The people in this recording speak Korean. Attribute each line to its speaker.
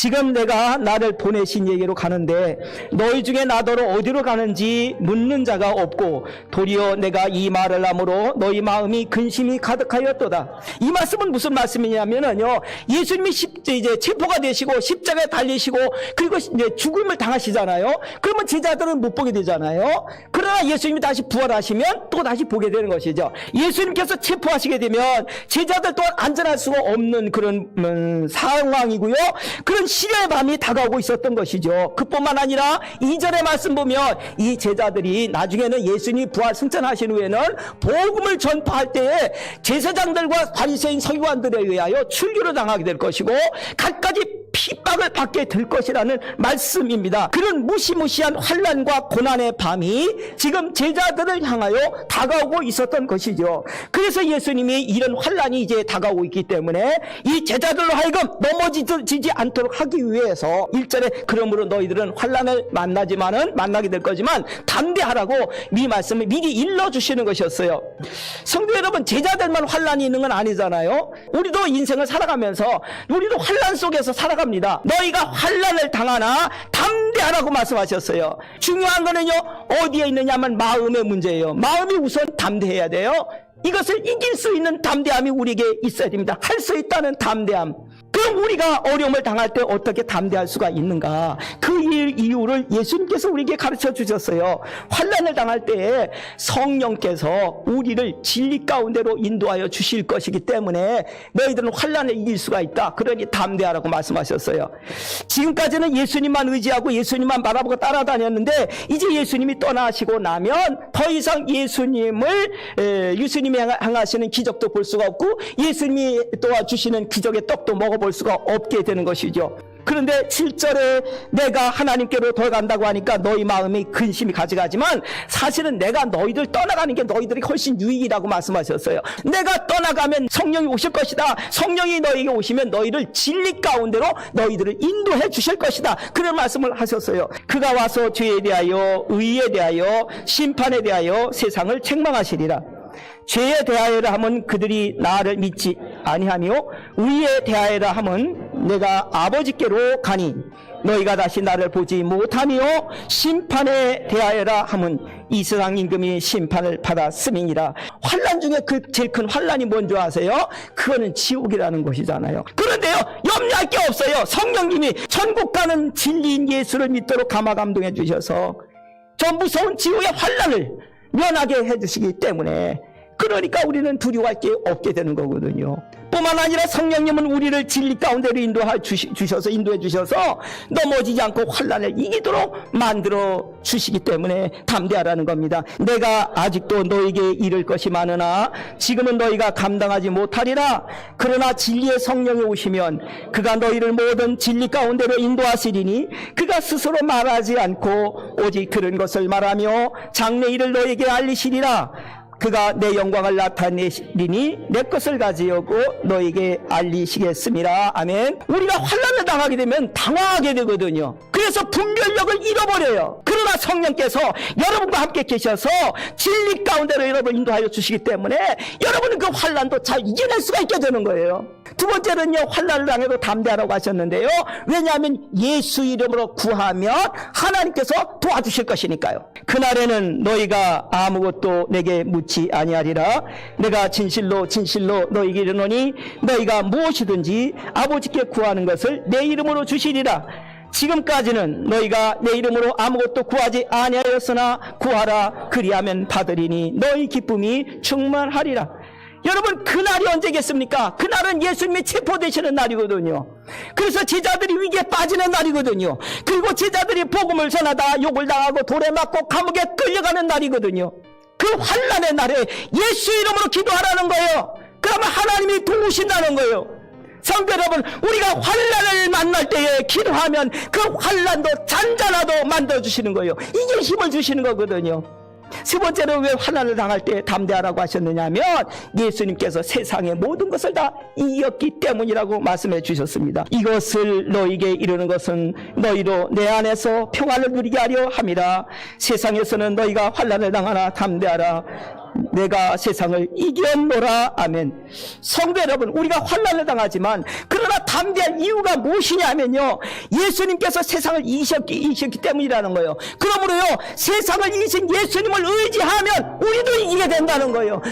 Speaker 1: 지금 내가 나를 보내신 얘기로 가는데 너희 중에 나더러 어디로 가는지 묻는 자가 없고 도리어 내가 이 말을 함으로 너희 마음이 근심이 가득하였도다. 이 말씀은 무슨 말씀이냐면요. 예수님이 십, 이제 체포가 되시고 십자가에 달리시고 그리고 이제 죽음을 당하시잖아요. 그러면 제자들은 못 보게 되잖아요. 그러나 예수님이 다시 부활하시면 또 다시 보게 되는 것이죠. 예수님께서 체포하시게 되면 제자들 또한 안전할 수가 없는 그런 음, 상황이고요. 그런 시련의 밤이 다가오고 있었던 것이죠. 그뿐만 아니라 이전의 말씀 보면 이 제자들이 나중에는 예수님이 부활 승천하신 후에는 복음을 전파할 때에 제사장들과 바리새인 서기관들에 의하여 출교를 당하게 될 것이고 갖가지 받게 될 것이라는 말씀입니다. 그런 무시무시한 환란과 고난의 밤이 지금 제자들을 향하여 다가오고 있었던 것이죠. 그래서 예수님이 이런 환란이 이제 다가오고 있기 때문에 이 제자들로 하여금 넘어지지 않도록 하기 위해서 일절에 그러므로 너희들은 환란을 만나지만은 만나게 될 거지만 담대하라고 이 말씀을 미리 일러 주시는 것이었어요. 성도 여러분 제자들만 환란이 있는 건 아니잖아요. 우리도 인생을 살아가면서 우리도 환란 속에서 살아갑니다. 너 희가 환란을 당하나 담대하라고 말씀하셨어요. 중요한 거는요 어디에 있느냐면 마음의 문제예요. 마음이 우선 담대해야 돼요. 이것을 이길 수 있는 담대함이 우리에게 있어야 됩니다. 할 수 있다는 담대함. 그럼 우리가 어려움을 당할 때 어떻게 담대할 수가 있는가? 그 일- 이유를 예수님께서 우리에게 가르쳐 주셨어요. 환란을 당할 때에 성령께서 우리를 진리 가운데로 인도하여 주실 것이기 때문에 너희들은 환란을 이길 수가 있다. 그러니 담대하라고 말씀하셨어요. 지금까지는 예수님만 의지하고 예수님만 바라보고 따라다녔는데 이제 예수님이 떠나시고 나면 더 이상 예수님을 에, 예수님이 향하- 향하시는 기적도 볼 수가 없고 예수님이 도와주시는 기적의 떡도 먹어볼 수가 없게 되는 것이죠. 그런데 7절에 내가 하나님께로 더 간다고 하니까 너희 마음이 근심이 가져가지만 사실은 내가 너희들 떠나가는 게 너희들이 훨씬 유익이라고 말씀하셨어요. 내가 떠나가면 성령이 오실 것이다. 성령이 너희에게 오시면 너희를 진리 가운데로 너희들을 인도해 주실 것이다. 그런 말씀을 하셨어요. 그가 와서 죄에 대하여 의에 대하여 심판에 대하여 세상을 책망하시리라. 죄에 대하여라 하면 그들이 나를 믿지 아니하며 의에 대하여라 하면 내가 아버지께로 가니 너희가 다시 나를 보지 못하며 심판에 대하여라 하면 이 세상 임금이 심판을 받았음이니라. 환란 중에 그 제일 큰 환란이 뭔지 아세요? 그거는 지옥이라는 것이잖아요. 그런데요 염려할 게 없어요. 성령님이 천국 가는 진리인 예수를 믿도록 감화 감동해 주셔서 저 무서운 지옥의 환란을 면하게 해주시기 때문에 그러니까 우리는 두려워할 게 없게 되는 거거든요. 뿐만 아니라 성령님은 우리를 진리 가운데로 인도해 주셔서 인도해 주셔서 넘어지지 않고 환란을 이기도록 만들어 주시기 때문에 담대하라는 겁니다. 내가 아직도 너에게 이를 것이 많으나 지금은 너희가 감당하지 못하리라. 그러나 진리의 성령이 오시면 그가 너희를 모든 진리 가운데로 인도하시리니 그가 스스로 말하지 않고 오직 들은 것을 말하며 장래 일을 너에게 알리시리라. 그가 내 영광을 나타내시리니 내 것을 가지고 너에게 알리시겠습니다. 아멘. 우리가 환란을 당하게 되면 당황하게 되거든요. 그래서 분별력을 잃어버려요. 그러나 성령께서 여러분과 함께 계셔서 진리 가운데로 여러분을 인도하여 주시기 때문에 여러분은 그 환란도 잘 이겨낼 수가 있게 되는 거예요. 두 번째는요, 환란을 당해도 담대하라고 하셨는데요. 왜냐하면 예수 이름으로 구하면 하나님께서 도와주실 것이니까요. 그날에는 너희가 아무것도 내게 묻지 아니하리라. 내가 진실로 진실로 너희에게 이르노니 너희가 무엇이든지 아버지께 구하는 것을 내 이름으로 주시리라. 지금까지는 너희가 내 이름으로 아무것도 구하지 아니하였으나 구하라 그리하면 받으리니 너희 기쁨이 충만하리라. 여러분 그날이 언제겠습니까? 그날은 예수님이 체포되시는 날이거든요. 그래서 제자들이 위기에 빠지는 날이거든요. 그리고 제자들이 복음을 전하다 욕을 당하고 돌에 맞고 감옥에 끌려가는 날이거든요. 그 환란의 날에 예수 이름으로 기도하라는 거예요. 그러면 하나님이 도우신다는 거예요. 성도 여러분, 우리가 환란을 만날 때에 기도하면 그 환란도 잔잔하도 만들어 주시는 거예요. 이게 힘을 주시는 거거든요. 세 번째로 왜 환란을 당할 때 담대하라고 하셨느냐면 예수님께서 세상의 모든 것을 다 이겼기 때문이라고 말씀해 주셨습니다. 이것을 너에게 이르는 것은 너희로 내 안에서 평안을 누리게 하려 함이라. 세상에서는 너희가 환란을 당하나 담대하라. 내가 세상을 이겼노라 아멘 성도 여러분 우리가 환란을 당하지만 그러나 담대할 이유가 무엇이냐면요. 예수님께서 세상을 이기셨기, 이기셨기 때문이라는 거예요. 그러므로요, 세상을 이기신 예수님을 의지하면 우리도 이기게 된다는 거예요.